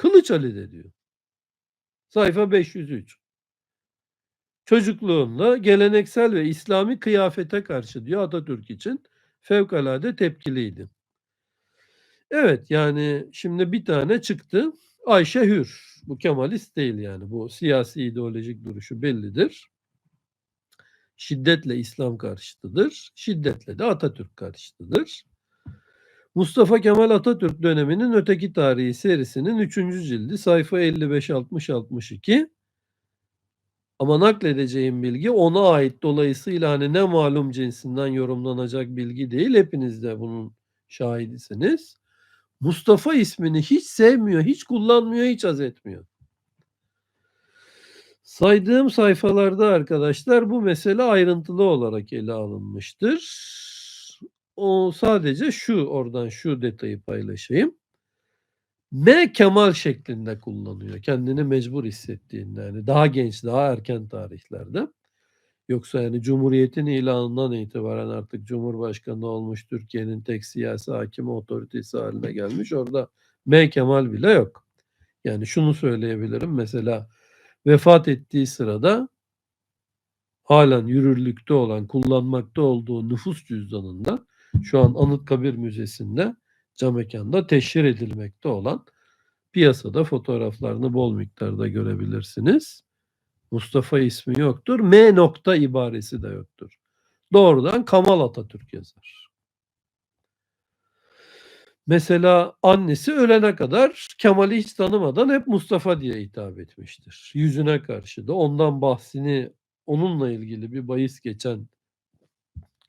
Kılıç Ali'de diyor. Sayfa 503. Çocukluğunda geleneksel ve İslami kıyafete karşı diyor Atatürk için fevkalade tepkiliydi. Evet yani şimdi bir tane çıktı. Ayşe Hür. Bu Kemalist değil yani. Bu siyasi ideolojik duruşu bellidir. Şiddetle İslam karşıtıdır. Şiddetle de Atatürk karşıtıdır. Mustafa Kemal Atatürk döneminin öteki tarihi serisinin 3. cildi sayfa 55-60-62 ama nakledeceğim bilgi ona ait dolayısıyla hani ne malum cinsinden yorumlanacak bilgi değil. Hepiniz de bunun şahidisiniz. Mustafa ismini hiç sevmiyor, hiç kullanmıyor, hiç haz etmiyor. Saydığım sayfalarda arkadaşlar bu mesele ayrıntılı olarak ele alınmıştır. O sadece şu oradan şu detayı paylaşayım. M Kemal şeklinde kullanıyor. Kendini mecbur hissettiğinde yani daha genç, daha erken tarihlerde. Yoksa yani Cumhuriyet'in ilanından itibaren artık Cumhurbaşkanı olmuş, Türkiye'nin tek siyasi hakim otoritesi haline gelmiş. Orada M Kemal bile yok. Yani şunu söyleyebilirim. Mesela vefat ettiği sırada halen yürürlükte olan, kullanmakta olduğu nüfus cüzdanında şu an Anıtkabir Müzesi'nde cam mekanda teşhir edilmekte olan piyasada fotoğraflarını bol miktarda görebilirsiniz. Mustafa ismi yoktur. M nokta ibaresi de yoktur. Doğrudan Kamal Atatürk yazar. Mesela annesi ölene kadar Kemal'i hiç tanımadan hep Mustafa diye hitap etmiştir. Yüzüne karşı da ondan bahsini onunla ilgili bir bahis geçen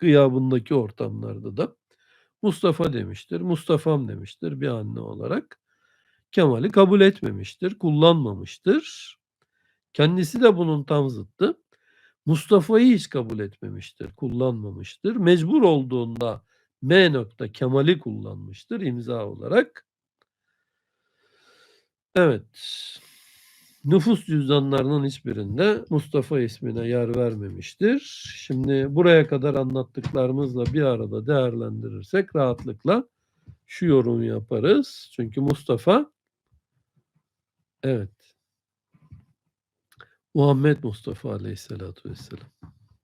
gıyabındaki ortamlarda da Mustafa demiştir, Mustafa'm demiştir bir anne olarak. Kemal'i kabul etmemiştir, kullanmamıştır. Kendisi de bunun tam zıttı. Mustafa'yı hiç kabul etmemiştir, kullanmamıştır. Mecbur olduğunda M nokta Kemal'i kullanmıştır imza olarak. Evet. Nüfus cüzdanlarının hiçbirinde Mustafa ismine yer vermemiştir. Şimdi buraya kadar anlattıklarımızla bir arada değerlendirirsek rahatlıkla şu yorumu yaparız. Çünkü Mustafa evet Muhammed Mustafa Aleyhisselatü Vesselam.